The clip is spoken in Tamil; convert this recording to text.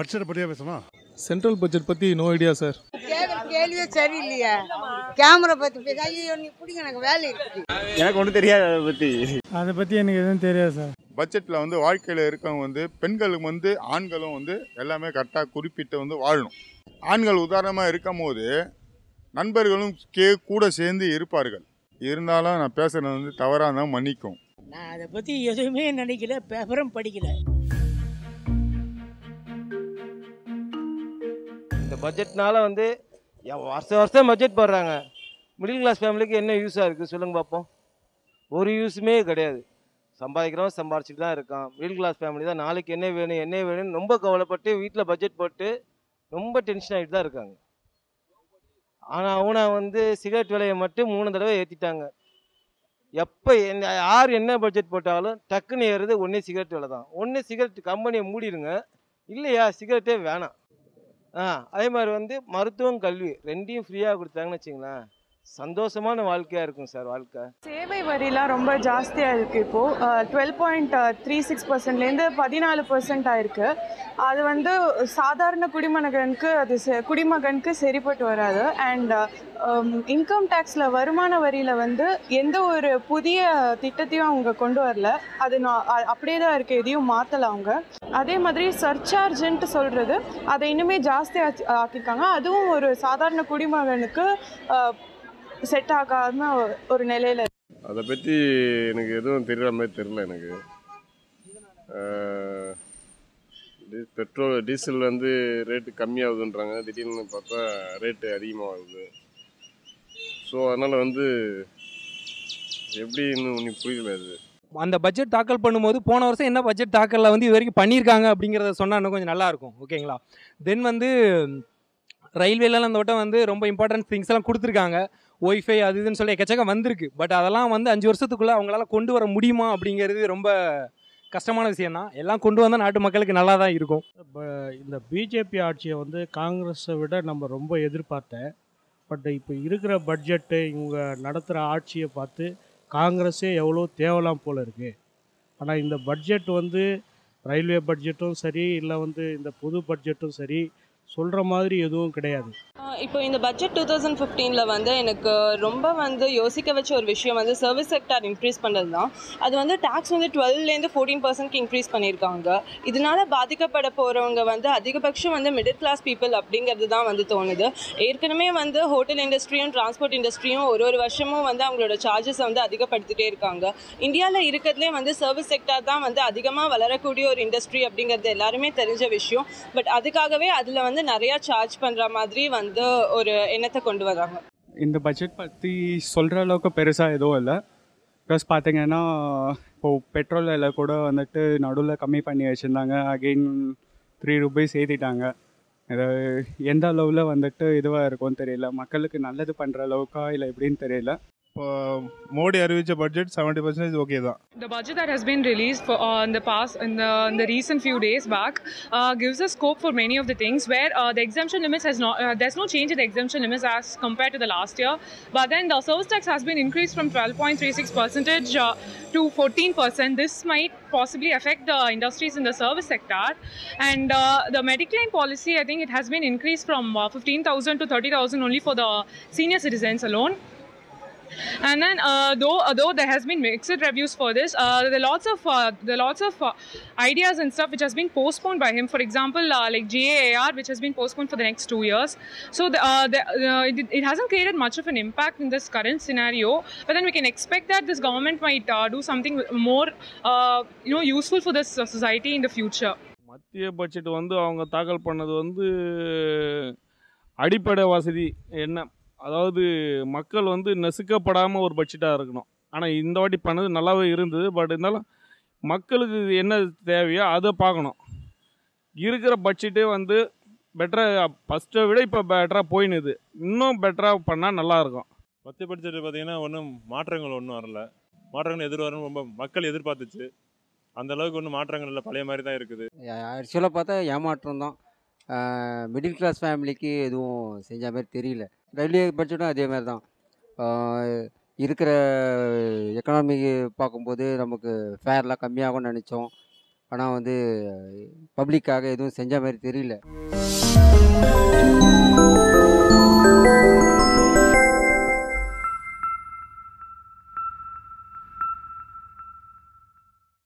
பட்ஜெட்டை பற்றியா பேசணும்? சென்ட்ரல் பட்ஜெட் பற்றி நோ ஐடியா சார் கேள்வியே சரியில்லையே. கேமரா பற்றி பேச. ஐயோ நீ பிடிங்க எனக்கு வேலை இருக்கு. எனக்கு ஒன்றும் தெரியாது அதை பற்றி அதை பற்றி எனக்கு எதுவும் தெரியாது சார் பட்ஜெட்டில் வந்து வாழ்க்கையில் இருக்கவங்க வந்து பெண்களும் வந்து ஆண்களும் வந்து எல்லாமே கரெக்டாக குறிப்பிட்டு வந்து வாழணும். ஆண்கள் உதாரணமாக இருக்கும் போது நண்பர்களும் கே கூட சேர்ந்து இருப்பார்கள். இருந்தாலும் நான் பேசுறது வந்து தவறாக இருந்தால் மன்னிக்கும். நான் அதை பற்றி எதுவுமே நினைக்கல பேப்பரும் படிக்கல. பட்ஜெட்னால வந்து வருஷம் வருஷம் பட்ஜெட் போடுறாங்க. மிடில் கிளாஸ் ஃபேமிலிக்கு என்ன யூஸாக இருக்குது சொல்லுங்கள் பார்ப்போம் ஒரு யூஸுமே கிடையாது. சம்பாதிக்கிறவன் சம்பாதிச்சுட்டு தான் இருக்கான். மிடில் கிளாஸ் ஃபேமிலி தான் நாளைக்கு என்ன வேணும் என்ன வேணும்னு ரொம்ப கவலைப்பட்டு வீட்டில் பட்ஜெட் போட்டு ரொம்ப டென்ஷன் ஆகிட்டு தான் இருக்காங்க. ஆனால் அவனை வந்து சிகரெட் விலையை மட்டும் மூணு தடவை ஏற்றிட்டாங்க எப்போ என்ன யார் என்ன பட்ஜெட் போட்டாலும் டக்குன்னு ஏறுறது ஒன்றே சிகரெட் விலை தான். ஒன்று சிகரெட் கம்பெனியை மூடிடுங்க. இல்லையா சிகரெட்டே வேணாம். அதே மாதிரி வந்து மருத்துவம் கல்வி ரெண்டையும் ஃப்ரீயாக கொடுத்தாங்கன்னு வச்சுங்களேன். சந்தோஷமான வாழ்க்கையாக இருக்கும் சார் வாழ்க்கை. சேவை வரிலாம் ரொம்ப ஜாஸ்தியாக இருக்குது இப்போது டுவெல் பாயிண்ட் த்ரீ சிக்ஸ் பர்சன்ட்லேருந்து பதினாலு பர்சன்ட் ஆயிருக்கு. அது வந்து சாதாரண குடிமகனுக்கு அது செ- குடிமகனுக்கு சரிப்பட்டு வராது. அண்ட் இன்கம் டேக்ஸில் வருமான வரியில் வந்து எந்த ஒரு புதிய திட்டத்தையும் அவங்க கொண்டு வரல. அது நான் அப்படியே தான் இருக்குது எதையும் மாற்றலை அவங்க. அதே மாதிரி சர்சார்ஜன்ட்டு சொல்கிறது அதை இன்னுமே ஜாஸ்தி ஆக்கி- ஆக்கியிருக்காங்க. அதுவும் ஒரு சாதாரண குடிமகனுக்கு செட் ஆகாம ஒரு நிலையில அதை பற்றி எனக்கு எதுவும் தெரியுற மாதிரி தெரில எனக்கு. பெட்ரோல் டீசல் வந்து ரேட்டு கம்மியாகுதுன்றாங்க. திடீர்னு பார்த்தா ரேட்டு அதிகமாகுது. ஸோ அதனால் வந்து எப்படி இன்னும் ஒன்றும் புரியல அது. அந்த பட்ஜெட் தாக்கல் பண்ணும்போது போன வருஷம் என்ன பட்ஜெட் தாக்கலில் வந்து இது வரைக்கும் பண்ணியிருக்காங்க அப்படிங்கிறத சொன்னால் இன்னும் கொஞ்சம் நல்லா இருக்கும். ஓகேங்களா தென் வந்து ரயில்வேலாம் அந்த வட்டம் வந்து ரொம்ப இம்பார்ட்டன்ட் திங்ஸ் எல்லாம் கொடுத்துருக்காங்க. ஒய்ஃபை அது இதுன்னு சொல்லி எக்கச்சக்கம் வந்திருக்கு. பட் அதெல்லாம் வந்து அஞ்சு வருஷத்துக்குள்ளே அவங்களால கொண்டு வர முடியுமா அப்படிங்கிறது ரொம்ப கஷ்டமான விஷயம் தான் எல்லாம் கொண்டு வந்தால் நாட்டு மக்களுக்கு நல்லா தான் இருக்கும் இந்த பிஜேபி ஆட்சியை வந்து காங்கிரஸை விட நம்ம ரொம்ப எதிர்பார்த்தேன். பட் இப்போ இருக்கிற பட்ஜெட்டு இவங்க நடத்துகிற ஆட்சியை பார்த்து காங்கிரஸே எவ்வளோ தேவலாம் போல் இருக்குது ஆனால் இந்த பட்ஜெட் வந்து ரயில்வே பட்ஜெட்டும் சரி இல்லை வந்து இந்த பொது பட்ஜெட்டும் சரி சொல்கிற மாதிரி எதுவும் கிடையாது. இப்போ இந்த பட்ஜெட் டூ தௌசண்ட் ஃபிஃப்டீனில் வந்து எனக்கு ரொம்ப வந்து யோசிக்க வச்ச ஒரு விஷயம் வந்து சர்வீஸ் செக்டார் இன்க்ரீஸ் பண்ணது தான் அது வந்து டேக்ஸ் வந்து டுவெல்லேருந்து ஃபோர்டீன் பர்சன்ட்க்கு இன்க்ரீஸ் பண்ணியிருக்காங்க. இதனால பாதிக்கப்பட போகிறவங்க வந்து அதிகபட்சம் வந்து மிடில் கிளாஸ் பீப்புள் அப்படிங்கிறது தான் வந்து தோணுது. ஏற்கனவே வந்து ஹோட்டல் இண்டஸ்ட்ரியும் டிரான்ஸ்போர்ட் இண்டஸ்ட்ரியும் ஒரு ஒரு வருஷமும் வந்து அவங்களோட சார்ஜஸ் வந்து அதிகப்படுத்திட்டே இருக்காங்க. இந்தியாவில் இருக்கிறதுலே வந்து சர்வீஸ் செக்டார் தான் வந்து அதிகமாக வளரக்கூடிய ஒரு இண்டஸ்ட்ரி அப்படிங்கிறது எல்லாருமே தெரிஞ்ச விஷயம். பட் அதுக்காகவே அதில் வந்து நிறையா சார்ஜ் பண்ணுற மாதிரி வந்து ஒரு எண்ணத்தை கொண்டு வராங்க. இந்த பட்ஜெட் பற்றி சொல்கிற அளவுக்கு பெருசாக எதுவும் இல்லை. ப்ளஸ் பார்த்தீங்கன்னா இப்போது பெட்ரோல் விலை கூட வந்துட்டு நடுவில் கம்மி பண்ணி வச்சுருந்தாங்க. அகெயின் த்ரீ ருபீஸ் ஏற்றிட்டாங்க இது எந்த அளவில் வந்துட்டு இதுவாக இருக்கும்னு தெரியல. மக்களுக்கு நல்லது பண்ணுற அளவுக்கா இல்லை எப்படின்னு தெரியல. இப்போ மோடி அறிவித்த பட்ஜெட் செவன்ட்டி பர்சன்டேஜ் ஓகே தான் The budget that has been released for, uh, in the past, in the, in the recent few days back, uh, gives us scope for many of the things where uh, the exemption limits has not, uh, there's no change in the exemption limits as compared to the last year. But then the service tax has been increased from 12.36 percentage uh, to 14 percent. This might possibly affect the industries in the service sector. And uh, the Mediclaim policy, I think it has been increased from uh, 15,000 to 30,000 only for the senior citizens alone. And then, uh, though uh, though there has been mixed reviews for this, uh, there are lots of uh, there are lots of uh, ideas and stuff which has been postponed by him. For example, uh, like GAAR, which has been postponed for the next two years. So the, uh, the, uh, it, it hasn't created much of an impact in this current scenario. But then we can expect that this government might uh, do something more, uh, you know, useful for this uh, society in the future. மத்திய பட்ஜெட் வந்து அவங்க தாக்கல் பண்ணது வந்து அடிப்படை வசதி என்ன அதாவது மக்கள் வந்து நெசுக்கப்படாமல் ஒரு பட்ஜெட்டாக இருக்கணும். ஆனால் இந்த வாட்டி பண்ணது நல்லாவே இருந்தது. பட் இருந்தாலும் மக்களுக்கு என்ன தேவையோ அதை பார்க்கணும். இருக்கிற பட்ஜெட்டே வந்து பெட்டராக ஃபஸ்ட்டை விட இப்போ பெட்டராக போயினுது. இன்னும் பெட்டராக பண்ணால் நல்லாயிருக்கும் மத்திய பட்ஜெட் பார்த்தீங்கன்னா ஒன்றும் மாற்றங்கள் ஒன்றும் வரல. மாற்றங்கள் எதிர்வரும் ரொம்ப மக்கள் எதிர்பார்த்துச்சு. அந்த அளவுக்கு ஒன்றும் மாற்றங்கள் இல்லை. பழைய மாதிரி தான் இருக்குது. ஆக்சுவலாக பார்த்தா ஏமாற்றம் தான். மிடில் கிளாஸ் ஃபேமிலிக்கு எதுவும் செஞ்ச மாதிரி தெரியல. ரயில்வே பட்ஜெட்டும் அதே மாதிரி தான். இருக்கிற எக்கனாமி பார்க்கும்போது நமக்கு ஃபேர்லாம் கம்மியாகும்னு நினச்சோம். ஆனால் வந்து பப்ளிக்காக எதுவும் செஞ்ச மாதிரி தெரியல.